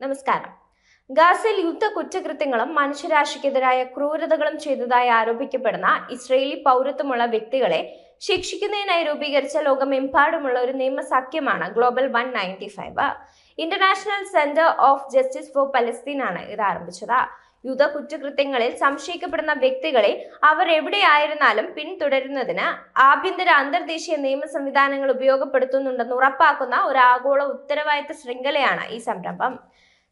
നമസ്കാരം. ഗാസയിൽ യുദ്ധ കുറ്റകൃത്യങ്ങളും മനുഷ്യരാശിക്കെതിരായ ക്രൂരതകളും ചെയ്തതായി ആരോപിക്കപ്പെടുന്ന ഇസ്രയേലി പൗരത്വമുള്ള വ്യക്തികളെ ശിക്ഷിക്കുന്നതിനായി രൂപീകരിച്ച ലോകമെമ്പാടുമുള്ള ഒരു നിയമസഖ്യമാണ് global one ninety five. International Centre of Justice for Palestine ആണ് ഇത് ആരംഭിച്ചത്. യുദ്ധ കുറ്റകൃത്യങ്ങളിൽ സംശയിക്കപ്പെടുന്ന വ്യക്തികളെ അവർ എവിടെയായിരുന്നാലും പിന്തുടരുന്നതിന് ആഭ്യന്തര അന്തർദേശീയ നിയമ സംവിധാനങ്ങൾ ഉപയോഗപ്പെടുത്തുന്നുണ്ടെന്ന് ഉറപ്പാക്കുന്ന ഒരു ആഗോള ഉത്തരവാദിത്ത ശൃംഖലയാണ് ഈ സംരംഭം.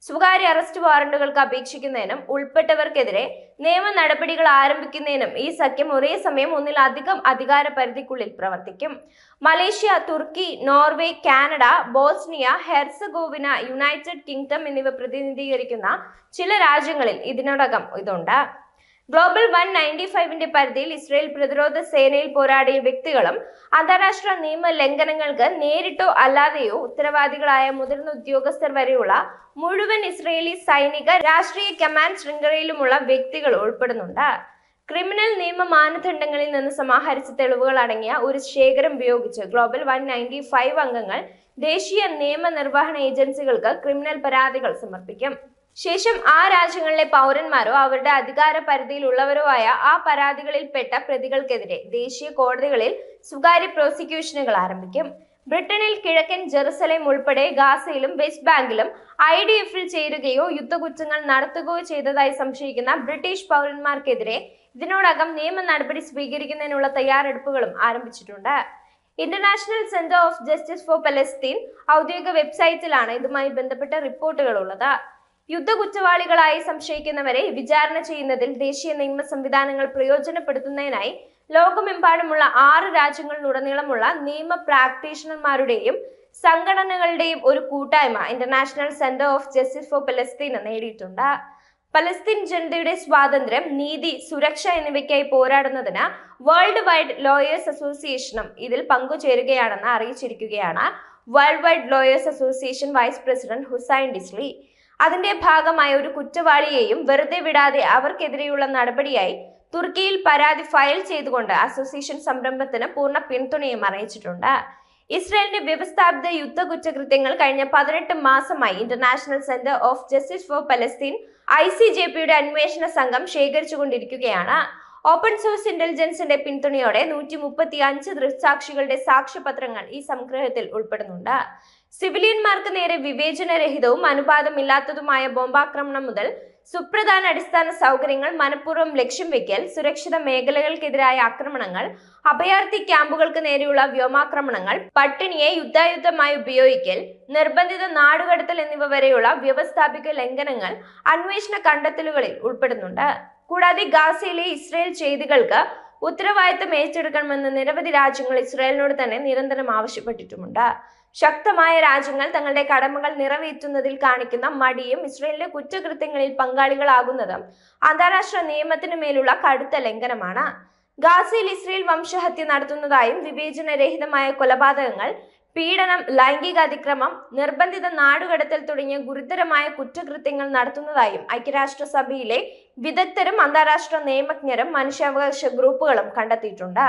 സ്വകാര്യ അറസ്റ്റ് വാറണ്ടുകൾക്ക് അപേക്ഷിക്കുന്നതിനും ഉൾപ്പെട്ടവർക്കെതിരെ നിയമ നടപടികൾ ആരംഭിക്കുന്നതിനും ഈ സഖ്യം ഒരേ സമയം ഒന്നിലധികം അധികാര പരിധിക്കുള്ളിൽ പ്രവർത്തിക്കും. Malaysia Turkey Norway Canada Bosnia Herzegovina United Kingdom എന്നിവ പ്രതിനിധീകരിക്കുന്ന ചില രാജ്യങ്ങളിൽ ഇതിനോടകം ഇതുണ്ട്. ഗ്ലോബൽ വൺ നയന്റി ഫൈവിന്റെ പരിധിയിൽ ഇസ്രയേൽ പ്രതിരോധ സേനയിൽ പോരാടിയ വ്യക്തികളും അന്താരാഷ്ട്ര നിയമ ലംഘനങ്ങൾക്ക് നേരിട്ടോ അല്ലാതെയോ ഉത്തരവാദികളായ മുതിർന്ന ഉദ്യോഗസ്ഥർ വരെയുള്ള മുഴുവൻ ഇസ്രയേലി സൈനിക രാഷ്ട്രീയ കമാൻഡ് ശൃംഖലയിലുമുള്ള വ്യക്തികൾ ഉൾപ്പെടുന്നുണ്ട്. ക്രിമിനൽ നിയമ മാനദണ്ഡങ്ങളിൽ നിന്ന് സമാഹരിച്ച തെളിവുകൾ അടങ്ങിയ ഒരു ശേഖരം ഉപയോഗിച്ച് ഗ്ലോബൽ വൺ നയന്റി ഫൈവ് അംഗങ്ങൾ ദേശീയ നിയമ നിർവഹണ ഏജൻസികൾക്ക് ക്രിമിനൽ പരാതികൾ സമർപ്പിക്കും. ശേഷം ആ രാജ്യങ്ങളിലെ പൗരന്മാരോ അവരുടെ അധികാര പരിധിയിലുള്ളവരോ ആയ ആ പരാതികളിൽപ്പെട്ട പ്രതികൾക്കെതിരെ ദേശീയ കോടതികളിൽ സ്വകാര്യ പ്രോസിക്യൂഷനുകൾ ആരംഭിക്കും. ബ്രിട്ടനിൽ കിഴക്കൻ ജെറുസലേം ഉൾപ്പെടെ ഗാസയിലും വെസ്റ്റ് ബാങ്കിലും ഐ ഡി എഫിൽ ചേരുകയോ യുദ്ധകുറ്റങ്ങൾ നടത്തുകയോ ചെയ്തതായി സംശയിക്കുന്ന ബ്രിട്ടീഷ് പൗരന്മാർക്കെതിരെ ഇതിനോടകം നിയമ നടപടി സ്വീകരിക്കുന്നതിനുള്ള തയ്യാറെടുപ്പുകളും ആരംഭിച്ചിട്ടുണ്ട്. International Centre of Justice for Palestine ഔദ്യോഗിക വെബ്സൈറ്റിലാണ് ഇതുമായി ബന്ധപ്പെട്ട റിപ്പോർട്ടുകൾ ഉള്ളത്. യുദ്ധ കുറ്റവാളികളായി സംശയിക്കുന്നവരെ വിചാരണ ചെയ്യുന്നതിൽ ദേശീയ നിയമ സംവിധാനങ്ങൾ പ്രയോജനപ്പെടുത്തുന്നതിനായി ലോകമെമ്പാടുമുള്ള ആറ് രാജ്യങ്ങളിലുടനീളമുള്ള നിയമ പ്രാക്ടീഷണർമാരുടെയും സംഘടനകളുടെയും ഒരു കൂട്ടായ്മ international centre of justice for Palestine നേടിയിട്ടുണ്ട്. പലസ്തീൻ ജനതയുടെ സ്വാതന്ത്ര്യം നീതി സുരക്ഷ എന്നിവയ്ക്കായി പോരാടുന്നതിന് വേൾഡ് വൈഡ് ലോയേഴ്സ് അസോസിയേഷനും ഇതിൽ പങ്കുചേരുകയാണെന്ന് അറിയിച്ചിരിക്കുകയാണ് world wide lawyers association vice president Hussein Disli അതിന്റെ ഭാഗമായ ഒരു കുറ്റവാളിയെയും വെറുതെ വിടാതെ അവർക്കെതിരെയുള്ള നടപടിയായി തുർക്കിയിൽ പരാതി ഫയൽ ചെയ്തുകൊണ്ട് അസോസിയേഷൻ സംരംഭത്തിന് പൂർണ പിന്തുണയും അറിയിച്ചിട്ടുണ്ട്. ഇസ്രായേലിന്റെ വ്യവസ്ഥാപിത യുദ്ധ കുറ്റകൃത്യങ്ങൾ കഴിഞ്ഞ പതിനെട്ട് മാസമായി international centre of justice for Palestine I C J പിയുടെ അന്വേഷണ സംഘം ശേഖരിച്ചുകൊണ്ടിരിക്കുകയാണ്. ഓപ്പൺ സോഴ്സ് ഇന്റലിജൻസിന്റെ പിന്തുണയോടെ നൂറ്റി മുപ്പത്തി അഞ്ച് ദൃക്സാക്ഷികളുടെ സാക്ഷ്യപത്രങ്ങൾ ഈ സംഗ്രഹത്തിൽ ഉൾപ്പെടുന്നുണ്ട്. സിവിലിയന്മാർക്ക് നേരെ വിവേചനരഹിതവും അനുപാതമില്ലാത്തതുമായ ബോംബാക്രമണം മുതൽ സുപ്രധാന അടിസ്ഥാന സൗകര്യങ്ങൾ മനഃപൂർവം ലക്ഷ്യം വെക്കൽ സുരക്ഷിത മേഖലകൾക്കെതിരായ ആക്രമണങ്ങൾ അഭയാർത്ഥി ക്യാമ്പുകൾക്ക് നേരെയുള്ള വ്യോമാക്രമണങ്ങൾ പട്ടിണിയെ യുദ്ധായുദ്ധമായി ഉപയോഗിക്കൽ നിർബന്ധിത നാടുകടത്തൽ എന്നിവ വരെയുള്ള വ്യവസ്ഥാപിക ലംഘനങ്ങൾ അന്വേഷണ കണ്ടെത്തലുകളിൽ ഉൾപ്പെടുന്നുണ്ട്. കൂടാതെ ഗാസയിലെ ഇസ്രയേൽ ചെയ്തികൾക്ക് ഉത്തരവാദിത്തം ഏറ്റെടുക്കണമെന്ന് നിരവധി രാജ്യങ്ങൾ ഇസ്രായേലിനോട് തന്നെ നിരന്തരം ആവശ്യപ്പെട്ടിട്ടുമുണ്ട്. ശക്തമായ രാജ്യങ്ങൾ തങ്ങളുടെ കടമകൾ നിറവേറ്റുന്നതിൽ കാണിക്കുന്ന മടിയും ഇസ്രയേലിന്റെ കുറ്റകൃത്യങ്ങളിൽ പങ്കാളികളാകുന്നതും അന്താരാഷ്ട്ര നിയമത്തിനു മേലുള്ള കടുത്ത ലംഘനമാണ്. ഗാസയിൽ ഇസ്രയേൽ വംശഹത്യ നടത്തുന്നതായും വിവേചനരഹിതമായ കൊലപാതകങ്ങൾ പീഡനം ലൈംഗിക അതിക്രമം നിർബന്ധിത നാടുകടത്തൽ തുടങ്ങിയ ഗുരുതരമായ കുറ്റകൃത്യങ്ങൾ നടത്തുന്നതായും ഐക്യരാഷ്ട്രസഭയിലെ വിദഗ്ധരും അന്താരാഷ്ട്ര നിയമജ്ഞരും മനുഷ്യാവകാശ ഗ്രൂപ്പുകളും കണ്ടെത്തിയിട്ടുണ്ട്.